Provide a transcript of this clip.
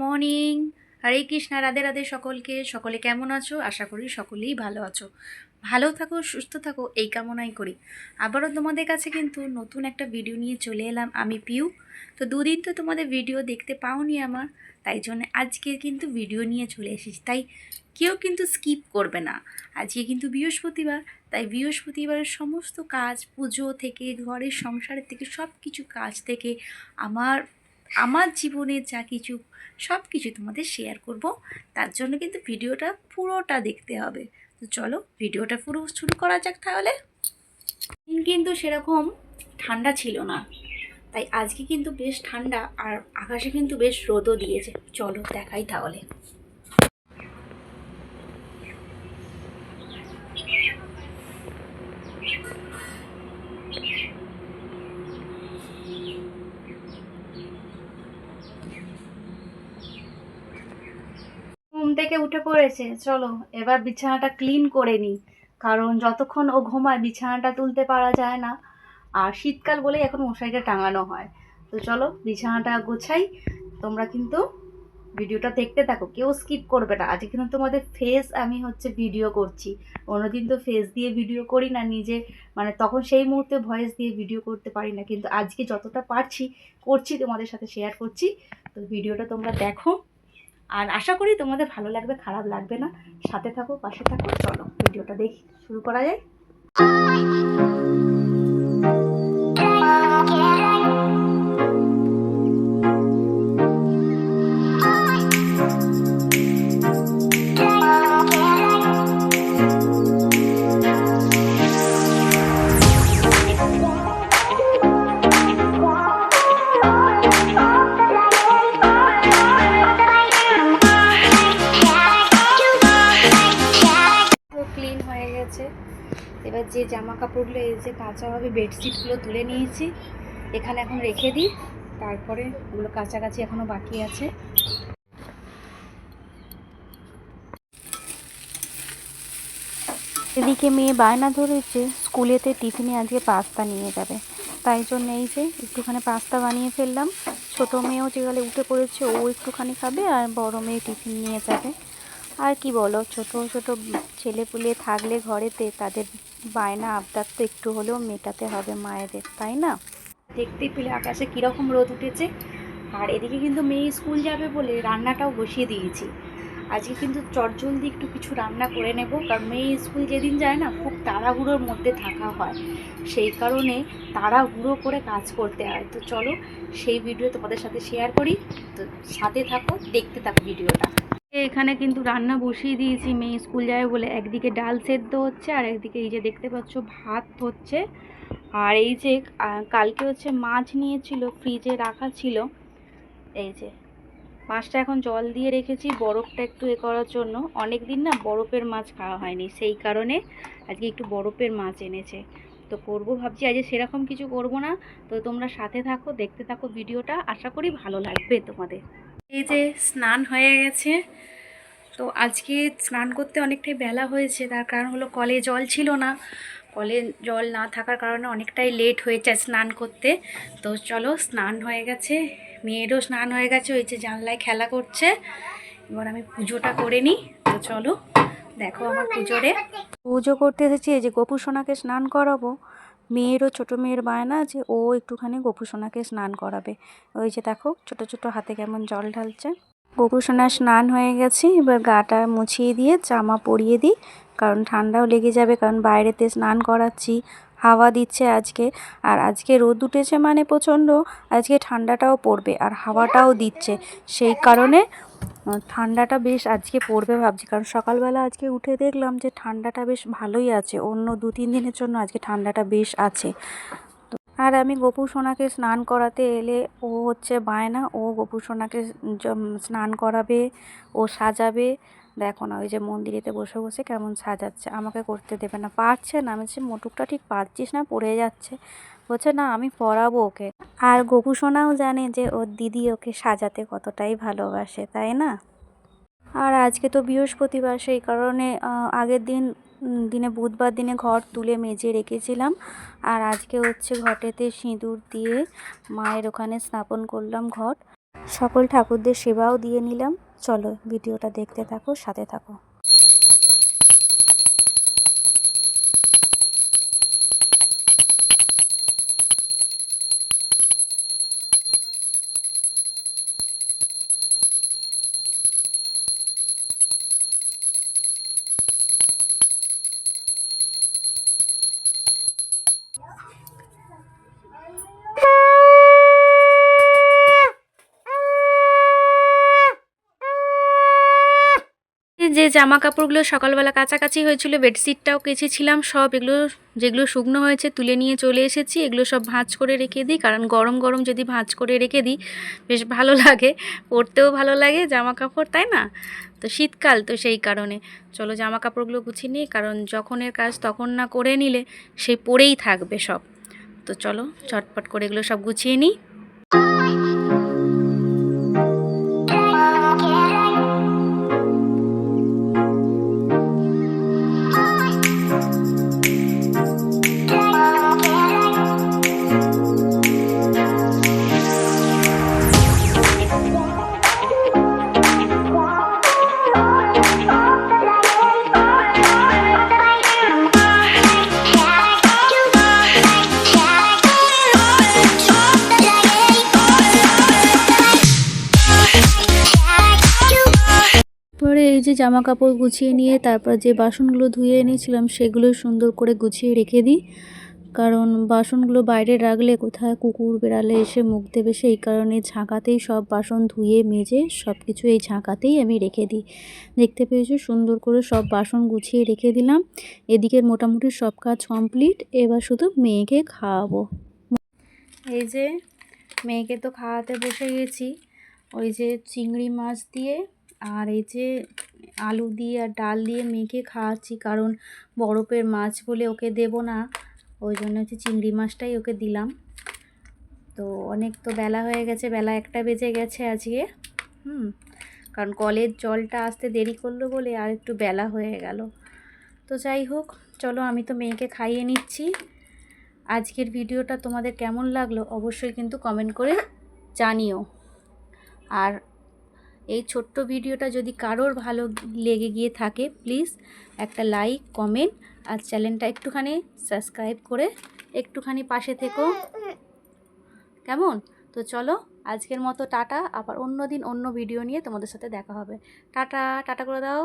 Morning. Hare Krishna, Radhe Radhe সকলকে। সকলে কেমন আছো? আশা করি সকলেই ভালো আছো। ভালো থাকো, সুস্থ থাকো, এই কামনাই করি। আবারও তোমাদের কাছে কিন্তু নতুন একটা ভিডিও নিয়ে চলে এলাম আমি পিউ। তো দুদিন তো তোমাদের ভিডিও দেখতে পাওনি আমার, তাই জন্য আজকে কিন্তু ভিডিও নিয়ে চলে এসেছি। তাই কেউ কিন্তু স্কিপ করবে না। আজকে কিন্তু বৃহস্পতিবার, তাই বৃহস্পতিবারের সমস্ত কাজ, পুজো থেকে, ঘরের সংসারের থেকে সব কিছু কাজ থেকে আমার আমার জীবনের যা কিছু সব কিছু তোমাদের শেয়ার করব। তার জন্য কিন্তু ভিডিওটা পুরোটা দেখতে হবে। তো চলো ভিডিওটা পুরো শুরু করা যাক তাহলে। দিন কিন্তু সেরকম ঠান্ডা ছিল না। তাই আজকে কিন্তু বেশ ঠান্ডা আর আকাশে কিন্তু বেশ রোদও দিয়েছে। চলো দেখাই তাহলে। থেকে উঠে পড়েছে। চলো, এবার বিছানাটা ক্লিন করে নিই কারণ যতক্ষণ ও ঘুমায়, বিছানাটা তুলতে পারা যায় না। আর শীতকাল বলেই এখন মশারিটা টাঙানো হয়। তো চলো, বিছানাটা গোছাই। তোমরা কিন্তু ভিডিওটা দেখতে থাকো। কেউ স্কিপ করবে না। আজকে কিন্তু তোমাদের ফেস আমি হচ্ছে ভিডিও করছি। অন্যদিন তো ফেস দিয়ে ভিডিও করি না। নিজে মানে তখন সেই মুহূর্তে ভয়েস দিয়ে ভিডিও করতে পারি না। কিন্তু আজকে যতটা পারছি, করছি, তোমাদের সাথে শেয়ার করছি। তো ভিডিওটা তোমরা দেখো। আর আশা করি তোমাদের ভালো লাগবে, খারাপ লাগবে না। সাথে থাকো, পাশে থাকো, চলো, ভিডিওটা দেখি, শুরু করা যায় গেছে এবার যে জামা কাপড়গুলো এই যে কাঁচা হবে বেডশিটগুলো তুলে নিয়েছি, এখানে এখন রেখে দিই। তারপরে ওগুলো কাছাকাছি এখনও বাকি আছে। এদিকে মেয়ে বায়না ধরেছে, স্কুলেতে টিফিনে আজকে পাস্তা নিয়ে যাবে। তাই জন্য এই যে একটুখানি পাস্তা বানিয়ে ফেললাম। ছোট মেয়েও যেগুলো উঠে পড়েছে, ও একটুখানি খাবে আর বড় মেয়ে টিফিন নিয়ে যাবে। আর কি বলো? ছোট ছোট ছেলেপুলে থাকলে ঘরেতে তাদের বায়না আবদার তো একটু হলেও মেটাতে হবে মায়েদের, তাই না? দেখতেই পেলে আকাশে কীরকম রোদ উঠেছে। আর এদিকে কিন্তু মেয়ে স্কুল যাবে বলে রান্নাটাও বসিয়ে দিয়েছি। আজকে কিন্তু চটজলদি একটু কিছু রান্না করে নেব, কারণ মেয়ে স্কুল যেদিন যায় না খুব তাড়াহুড়োর মধ্যে থাকা হয়। সেই কারণে তাড়াহুড়ো করে কাজ করতে হয়। তো চলো সেই ভিডিও তোমাদের সাথে শেয়ার করি। তো সাথে থাকো, দেখতে থাকো ভিডিওটা। এখানে কিন্তু রান্না বসিয়ে দিয়েছি, মেয়ে স্কুল যাবে বলে। একদিকে ডাল সেদ্ধ হচ্ছে আর একদিকে এই যে দেখতে পাচ্ছ ভাত হচ্ছে। আর এই যে কালকে হচ্ছে মাছ নিয়েছিল, ফ্রিজে রাখা ছিল। এই যে, মাছটা এখন জল দিয়ে রেখেছি, বরফটা একটু এ করার জন্য। অনেক দিন না বরফের মাছ খাওয়া হয়নি, সেই কারণে আজকে একটু বরফের মাছ এনেছে। তো করব ভাবছি, আজকে সেরকম কিছু করব না। তো তোমরা সাথে থাকো, দেখতে থাকো ভিডিওটা। আশা করি ভালো লাগবে তোমাদের। এই যে, স্নান হয়ে গেছে। তো আজকে স্নান করতে অনেকটাই বেলা হয়েছে, তার কারণ হলো কলে জল ছিল না। কলে জল না থাকার কারণে অনেকটাই লেট হয়েছে স্নান করতে। তো চলো স্নান হয়ে গেছে, মেয়েরও স্নান হয়ে গেছে, ওই যে জানলায় খেলা করছে। এবার আমি পুজোটা করে নিই, তো চলো দেখো আমার পুজোরে। পুজো করতে এসেছি, এই যে গোপু সোনাকে স্নান করাবো। মেয়েরও, ছোট মেয়ের বায়না যে ও একটুখানি গোপু সোনাকে স্নান করাবে। ওই যে দেখো, ছোট ছোট হাতে কেমন জল ঢালছে। গোপু সোনার স্নান হয়ে গেছে, এবার গাটা মুছিয়ে দিয়ে, জামা পরিয়ে দিই, কারণ ঠান্ডাও লেগে যাবে, কারণ বাইরেতে স্নান করাচ্ছি, হাওয়া দিচ্ছে আজকে, আর আজকে রোদ উঠেছে মানে প্রচণ্ড, আজকে ঠান্ডাটাও পড়বে, আর হাওয়াটাও দিচ্ছে, সেই কারণে ঠান্ডাটা বেশ আজকে পড়বে ভাবছি, কারণ সকালবেলা আজকে উঠে দেখলাম যে ঠান্ডাটা বেশ ভালোই আছে, অন্য দু তিন দিনের জন্য আজকে ঠান্ডাটা বেশ আছে আর আমি গোপু সোনাকে স্নান করাতে এলে ও হচ্ছে বায়না, ও গোপু সোনাকে স্নান করাবে, ও সাজাবে। দেখো না, ওই যে মন্দিরেতে বসে বসে কেমন সাজাচ্ছে, আমাকে করতে দেবে না। পারছে না, আমি মোটুকটা ঠিক পারছিস না, পড়ে যাচ্ছে। বলছে, না, আমি পরাবো ওকে। আর গোপু সোনাও জানে যে ওর দিদি ওকে সাজাতে কতটাই ভালোবাসে, তাই না? আর আজকে তো বৃহস্পতিবার, সেই কারণে আগের দিন দিনে বুধবার দিনে ঘর তুলে মেজে রেখেছিলাম। আর আজকে হচ্ছে ঘটেতে সিঁদুর দিয়ে মায়ের ওখানে স্থাপন করলাম ঘট। সকল ঠাকুরদের সেবাও দিয়ে নিলাম। চলো ভিডিওটা দেখতে থাকো, সাথে থাকো। জামা কাপড়গুলো সকালবেলা কাছাকাছি হয়েছিল, বেডশিটটাও কেচেছিলাম, সব এগুলো, যেগুলো শুকনো হয়েছে তুলে নিয়ে চলে এসেছি। এগুলো সব ভাঁজ করে রেখে দিই, কারণ গরম গরম যদি ভাঁজ করে রেখে দিই, বেশ ভালো লাগে। পরতেও ভালো লাগে জামা কাপড় তাই না? তো শীতকাল তো সেই কারণে। চলো জামা কাপড়গুলো গুছিয়ে নিই, কারণ যখনের কাজ তখন না করে নিলে সেই পরেই থাকবে সব। তো চলো, চটপট করে এগুলো সব গুছিয়ে নিই। যে জামা কাপড় গুছিয়ে নিয়ে তারপর যে বাসনগুলো ধুয়ে এনেছিলাম সেগুলো সুন্দর করে গুছিয়ে রেখে দিই। কারণ বাসনগুলো বাইরে রাখলে কোথায় কুকুর বেড়ালে এসে মুখ দেবে সেই কারণে ঝাঁকাতেই সব বাসন ধুয়ে মেজে সব কিছু এই ঝাঁকাতেই আমি রেখে দিই। দেখতে পেয়েছ সুন্দর করে সব বাসন গুছিয়ে রেখে দিলাম। এদিকের মোটামুটি সব কাজ কমপ্লিট। এবার শুধু মেয়েকে খাওয়াবো। এই যে মেয়েকে তো খাওয়াতে বসে গেছি। ওই যে চিংড়ি মাছ দিয়ে আর এই যে আলু দিয়ে আর ডাল দিয়ে মেখে খাওয়াচ্ছি, কারণ বরফের মাছ বলে ওকে দেব না। ওই জন্য হচ্ছে চিংড়ি মাছটাই ওকে দিলাম। তো অনেক তো বেলা হয়ে গেছে, বেলা একটা বেজে গেছে আজকে। হুম, কারণ কলের জলটা আসতে দেরি করল বলে আর একটু বেলা হয়ে গেল। তো যাই হোক, চলো আমি তো মেয়েকে খাইয়ে নিচ্ছি। আজকের ভিডিওটা তোমাদের কেমন লাগল অবশ্যই কিন্তু কমেন্ট করে জানিও। আর এই ছোট্ট ভিডিওটা যদি কারোর ভালো লেগে গিয়ে থাকে প্লিজ একটা লাইক কমেন্ট আর চ্যানেলটা একটুখানি সাবস্ক্রাইব করে একটুখানি পাশে থেকো। কেমন? তো চলো, আজকের মতো টাটা। আবার অন্য দিন অন্য ভিডিও নিয়ে তোমাদের সাথে দেখা হবে। টাটা টাটা করে দাও।